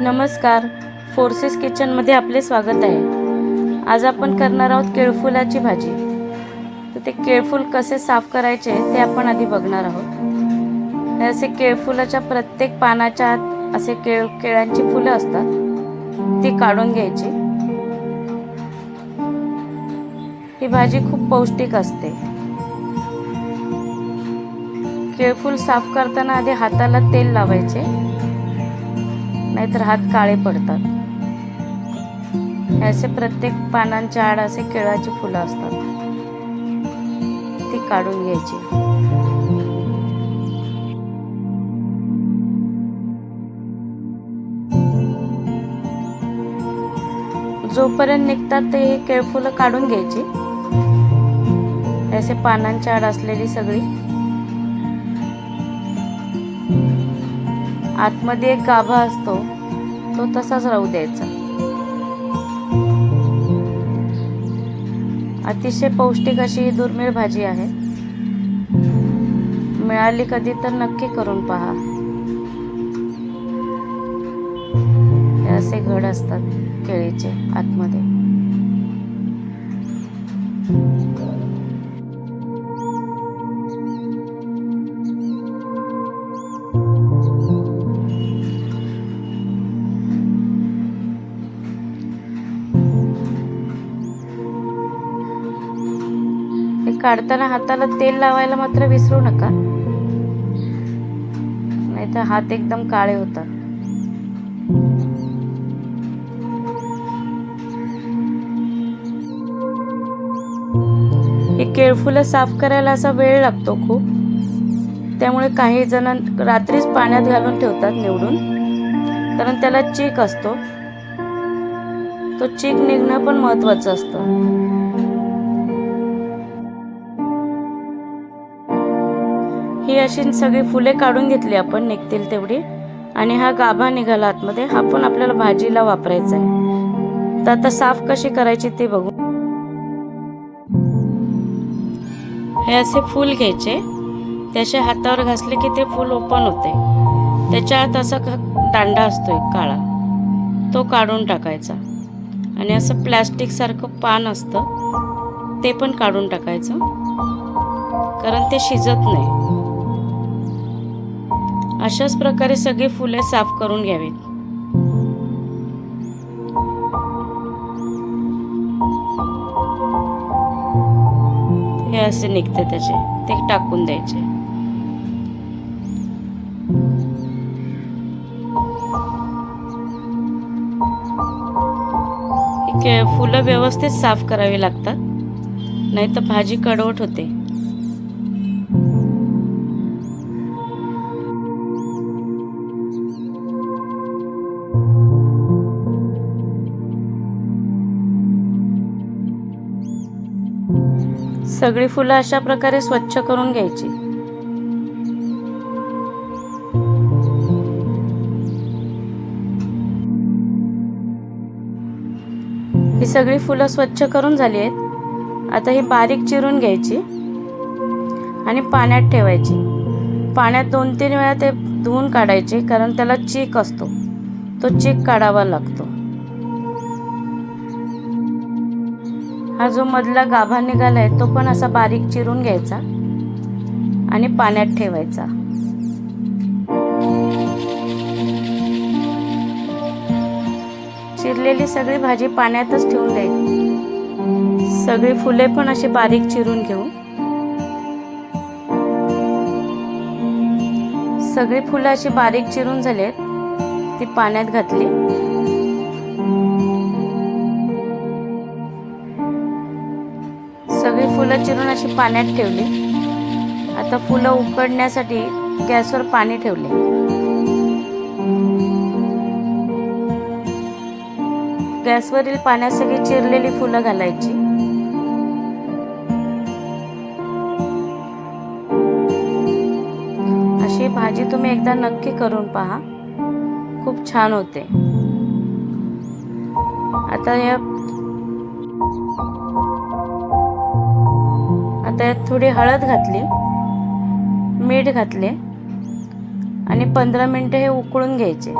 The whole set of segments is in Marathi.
नमस्कार. फोर्सेस किचनमध्ये आपले स्वागत आहे. आज आपण करणार आहोत केळफुलाची भाजी. तर ते केळफूल कसे साफ करायचे ते आपण आधी बघणार आहोत. असे केळफुलाच्या प्रत्येक पानाच्या आत असे केळ केळ्यांची फुलं असतात. ती काढून घ्यायची. ही भाजी खूप पौष्टिक असते. केळफूल साफ करताना आधी हाताला तेल लावायचे. नाहीतर हात काळे पडतात. असे प्रत्येक पानांच्या आड असे केळाची फुलं असतात. ती काढून घ्यायची. जोपर्यंत निघतात ते हे केळफुलं काढून घ्यायची. असे पानांच्या आड असलेली सगळी आतमध्ये एक गाभा असतो तो तसाच राहू द्यायचा. अतिशय पौष्टिक अशी ही दुर्मिळ भाजी आहे. मिळाली कधी तर नक्की करून पहा. हे असे घड असतात केळीचे आतमध्ये. काढताना हाताला तेल लावायला मात्र विसरू नका. नाहीतर हात एकदम काळे होतात. हे केळफुलं साफ करायला असा वेळ लागतो खूप. त्यामुळे काही जण रात्रीच पाण्यात घालून ठेवतात निवडून. कारण त्याला चीक असतो. तो चीक निघणं पण महत्वाचं असतं. ही अशी सगळी फुले काढून घेतली आपण निघतील तेवढी. आणि हा गाभा निघाला आतमध्ये. हा पण आपल्याला भाजीला वापरायचा आहे. तर आता साफ कशी करायची ते बघू. हे असे फूल घ्यायचे. त्याच्या हातावर घासले की ते फूल ओपन होते. त्याच्या आत असा दांडा असतो एक काळा. तो काढून टाकायचा. आणि असं प्लॅस्टिकसारखं पान असतं ते पण काढून टाकायचं. कारण ते शिजत नाही. अशाच प्रकारे सगळी फुले साफ करून घ्यावीत हे असे निघते त्याचे. ते टाकून द्यायचे. फुलं व्यवस्थित साफ करावी लागतात. नाही तर भाजी कडवट होते. सगळी फुलं अशा प्रकारे स्वच्छ करून घ्यायची. ही सगळी फुलं स्वच्छ करून झाली आहेत. आता ही बारीक चिरून घ्यायची आणि पाण्यात ठेवायची. पाण्यात दोन तीन वेळा ते धुवून काढायचे कारण त्याला चीक असतो. तो चीक काढावा लागतो. हा जो मधला गाभा निघाला आहे तो पण असा बारीक चिरून घ्यायचा आणि पाण्यात ठेवायचा. चिरलेली सगळी भाजी पाण्यातच ठेवून द्यायची. सगळी फुले पण अशी बारीक चिरून घेऊ. सगळी फुलं अशी बारीक चिरून झालेत ती पाण्यात घातली. चिरून अशी पाण्यात ठेवली. आता फुलं उकडण्यासाठी गॅसवर पाणी ठेवले. गॅसवरील पाण्यात सगळी चिरलेली फुलं घालायची. अशी भाजी तुम्ही एकदा नक्की करून पहा. खूप छान होते. आता या आता थोडी हळद घातली मीठ घातले आणि पंधरा मिनटं हे उकळून घ्यायचे.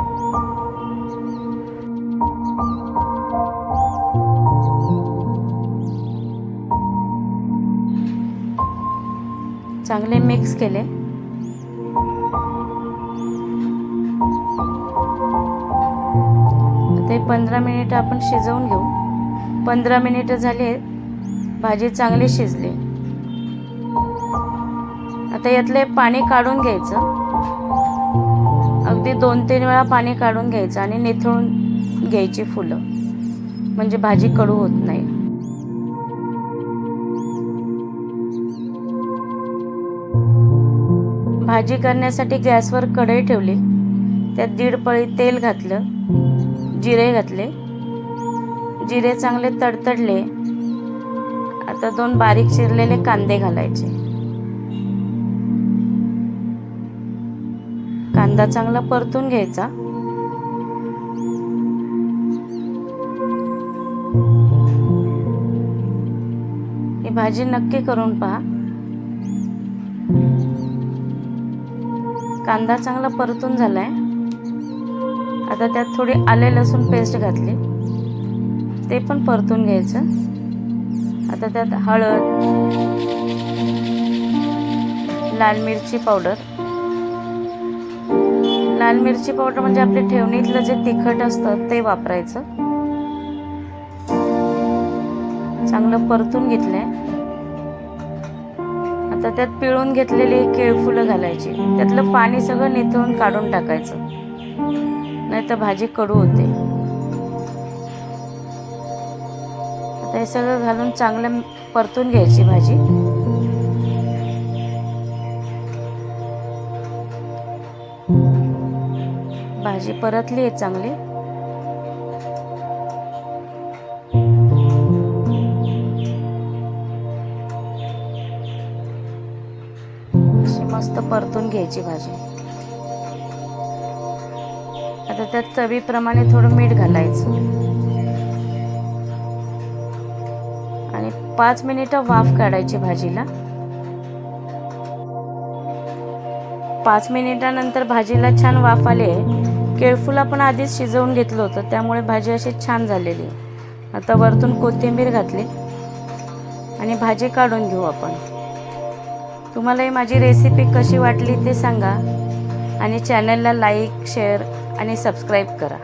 चांगले मिक्स केले. ते पंधरा मिनिटं आपण शिजवून घेऊ. पंधरा मिनिटं झाले भाजी चांगली शिजली. आता यातले पाणी काढून घ्यायचं. अगदी दोन तीन वेळा पाणी काढून घ्यायचं आणि निथळून घ्यायची फुलं. म्हणजे भाजी कडू होत नाही. भाजी करण्यासाठी गॅसवर कढई ठेवली. त्यात दीड पळी तेल घातलं. जिरे घातले. जिरे चांगले तडतडले. आता दोन बारीक चिरलेले कांदे घालायचे. कांदा चांगला परतून घ्यायचा. ही भाजी नक्की करून पहा. कांदा चांगला परतून झालाय. आता त्यात थोडी आले लसूण पेस्ट घातली. ते पण परतून घ्यायचं. आता त्यात हळद लाल मिरची पावडर. लाल मिरची पावडर म्हणजे आपल्या ठेवणीतलं जे तिखट असतं ते वापरायचं. चांगलं परतून घेतलंय. आता त्यात पिळून घेतलेली केळफुलं घालायची. त्यातलं पाणी सगळं निथळून काढून टाकायचं. नाही तर भाजी कडू होते. आता हे सगळं घालून चांगलं परतून घ्यायची भाजी. भाजी परतली आहे चांगली. अशी मस्त परतून घ्यायची भाजी. आता त्यात चवीप्रमाणे थोडं मीठ घालायचं. आणि पाच मिनिटं वाफ काढायची भाजीला. पाच मिनिटानंतर भाजीला छान वाफ आले केळफुल आपण आधीच शिजवून घेतलं होतं त्यामुळे भाजी अशी छान झालेली. आता वरतून कोथिंबीर घातली. आणि भाजी काढून घेऊ आपण. तुम्हाला ही माझी रेसिपी कशी वाटली ते सांगा. आणि चॅनलला लाईक शेअर आणि सबस्क्राईब करा.